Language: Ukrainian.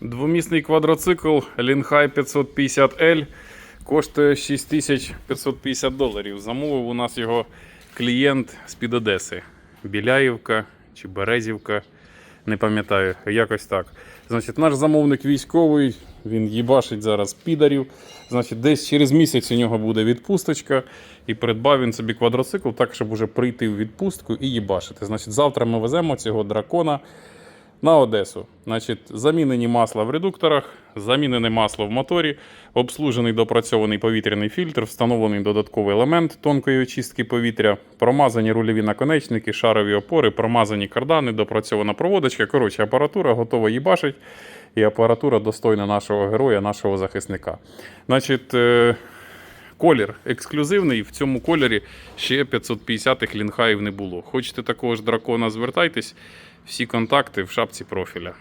Двомісний квадроцикл Linhai 550L коштує 6550 доларів. Замовив у нас його клієнт з-під Одеси. Біляївка чи Березівка. Не пам'ятаю, якось так. Значить, наш замовник військовий, він їбашить зараз підарів. Значить, десь через місяць у нього буде відпусточка. І придбав він собі квадроцикл так, щоб уже прийти в відпустку і їбашити. Значить, завтра ми веземо цього дракона на Одесу. Значить, замінені масла в редукторах, замінене масло в моторі, обслужений допрацьований повітряний фільтр, встановлений додатковий елемент тонкої очистки повітря, промазані рульові наконечники, шарові опори, промазані кардани, допрацьована проводочка. Коротше, апаратура готова їбашить, і апаратура достойна нашого героя, нашого захисника. Значить, е, Колір ексклюзивний. В цьому кольорі ще 550-х лінхаїв не було. Хочете такого ж дракона, звертайтесь. Всі контакти в шапці профіля.